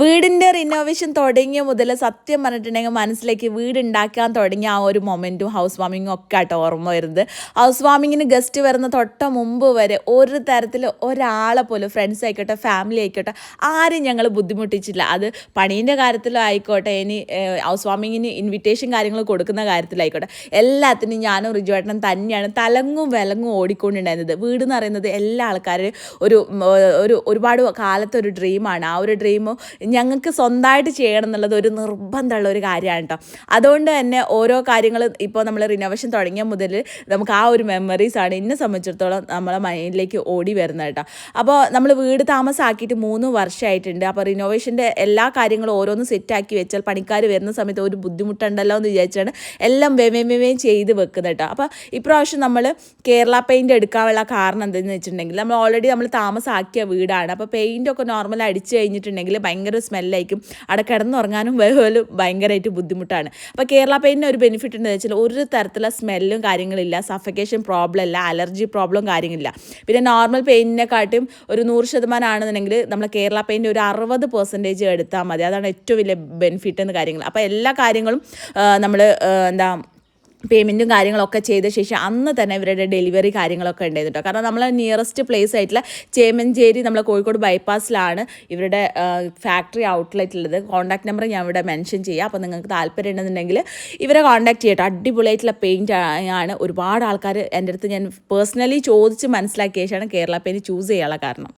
വീടിന്റെ റിനോവേഷൻ തുടങ്ങിയ മുതൽ സത്യം പറഞ്ഞിട്ടുണ്ടെങ്കിൽ മനസ്സിലേക്ക് വീട് ഉണ്ടാക്കാൻ തുടങ്ങിയ ആ ഒരു മൊമെന്റും ഹൗസ് വാമിങ്ങും ഒക്കെ ആട്ടോ ഓർമ്മ വരുന്നത്. ഹൗസ് വാമിങ്ങിന് ഗസ്റ്റ് വരുന്ന തൊട്ട മുമ്പ് വരെ ഒരു തരത്തിൽ ഒരാളെ പോലും ഫ്രണ്ട്സ് ആയിക്കോട്ടെ ഫാമിലി ആയിക്കോട്ടെ ആരും ഞങ്ങൾ ബുദ്ധിമുട്ടിച്ചില്ല അത് പണീന്റെ കാര്യത്തിലും ആയിക്കോട്ടെ ഇനി ഹൗസ് വാമിങ്ങിന് ഇൻവിറ്റേഷൻ കാര്യങ്ങൾ കൊടുക്കുന്ന കാര്യത്തിലായിക്കോട്ടെ. എല്ലാത്തിനും ഞാനും റിജുവേട്ടനും തന്നെയാണ് തലങ്ങും വിലങ്ങും ഓടിക്കൊണ്ടുണ്ടായിരുന്നത്. വീട് എന്ന് പറയുന്നത് എല്ലാ ആൾക്കാരും ഒരു ഒരു ഒരുപാട് കാലത്തെ ഒരു ഡ്രീമാണ് ആ ഒരു ഡ്രീം ഞങ്ങൾക്ക് സ്വന്തമായിട്ട് ചെയ്യണം എന്നുള്ളത് ഒരു നിർബന്ധമുള്ള ഒരു കാര്യമാണ് കേട്ടോ അതുകൊണ്ട് തന്നെ ഓരോ കാര്യങ്ങൾ ഇപ്പോൾ നമ്മൾ റിനോവേഷൻ തുടങ്ങിയ മുതൽ നമുക്ക് ആ ഒരു മെമ്മറീസാണ് എന്നെ സംബന്ധിച്ചിടത്തോളം നമ്മളെ മൈൻഡിലേക്ക് ഓടി വരുന്നത് കേട്ടോ അപ്പോൾ നമ്മൾ വീട് താമസമാക്കിയിട്ട് മൂന്ന് വർഷമായിട്ടുണ്ട്. അപ്പോൾ റിനോവേഷന്റെ എല്ലാ കാര്യങ്ങളും ഓരോന്ന് സെറ്റാക്കി വെച്ചാൽ പണിക്കാർ വരുന്ന സമയത്ത് ഒരു ബുദ്ധിമുട്ടുണ്ടല്ലോ എന്ന് വിചാരിച്ചാണ് എല്ലാം വേവേം ചെയ്ത് വെക്കുന്നത് കേട്ടോ അപ്പോൾ ഇപ്രാവശ്യം നമ്മൾ കേരള പെയിന്റ് എടുക്കാനുള്ള കാരണം എന്തെന്ന് വെച്ചിട്ടുണ്ടെങ്കിൽ നമ്മൾ ഓൾറെഡി നമ്മൾ താമസമാക്കിയ വീടാണ്. അപ്പോൾ പെയിന്റൊക്കെ നോർമൽ അടിച്ച് കഴിഞ്ഞിട്ടുണ്ടെങ്കിൽ ഭയങ്കര സ്മെല്ലായിരിക്കും. അവിടെ കിടന്നുറങ്ങാനും പോലും ഭയങ്കരമായിട്ട് ബുദ്ധിമുട്ടാണ്. അപ്പോൾ കേരള പെയിന്റിന് ഒരു ബെനിഫിറ്റ് ഉണ്ടെന്ന് വെച്ചാൽ ഒരു തരത്തിലുള്ള സ്മെല്ലും കാര്യങ്ങളില്ല. സഫക്കേഷൻ പ്രോബ്ലം ഇല്ല അലർജി പ്രോബ്ലം കാര്യങ്ങളില്ല. പിന്നെ നോർമൽ പെയിന്റിനെക്കാട്ടും ഒരു നൂറ് ശതമാനം ആണെന്നുണ്ടെങ്കിൽ നമ്മൾ കേരള പെയിന്റ് ഒരു അറുപത് പെർസെന്റേജ് എടുത്താൽ മതി. അതാണ് ഏറ്റവും വലിയ ബെനിഫിറ്റ് എന്ന് കാര്യങ്ങൾ. അപ്പോൾ എല്ലാ കാര്യങ്ങളും നമ്മൾ എന്താ പേയ്മെന്റും കാര്യങ്ങളൊക്കെ ചെയ്ത ശേഷം അന്ന് തന്നെ ഇവരുടെ ഡെലിവറി കാര്യങ്ങളൊക്കെ ഉണ്ടായിരുന്നു കേട്ടോ. കാരണം നമ്മൾ നിയറസ്റ്റ് പ്ലേസ് ആയിട്ടുള്ള ചേമഞ്ചേരി നമ്മളെ കോഴിക്കോട് ബൈപ്പാസിലാണ് ഇവരുടെ ഫാക്ടറി ഔട്ട്ലെറ്റ് ഉള്ളത്. കോൺടാക്ട് നമ്പർ ഞാൻ ഇവിടെ മെൻഷൻ ചെയ്യാം. അപ്പോൾ നിങ്ങൾക്ക് താല്പര്യം ഉണ്ടെന്നുണ്ടെങ്കിൽ ഇവരെ കോൺടാക്ട് ചെയ്യട്ടോ. അടിപൊളിയായിട്ടുള്ള പെയിന്റ് ആണ്. ഒരുപാട് ആൾക്കാർ എന്റെ അടുത്ത് ഞാൻ പേഴ്സണലി ചോദിച്ച് മനസ്സിലാക്കിയ ശേഷമാണ് കേരള പെയിന്റ് ചൂസ് ചെയ്യാനുള്ള കാരണം.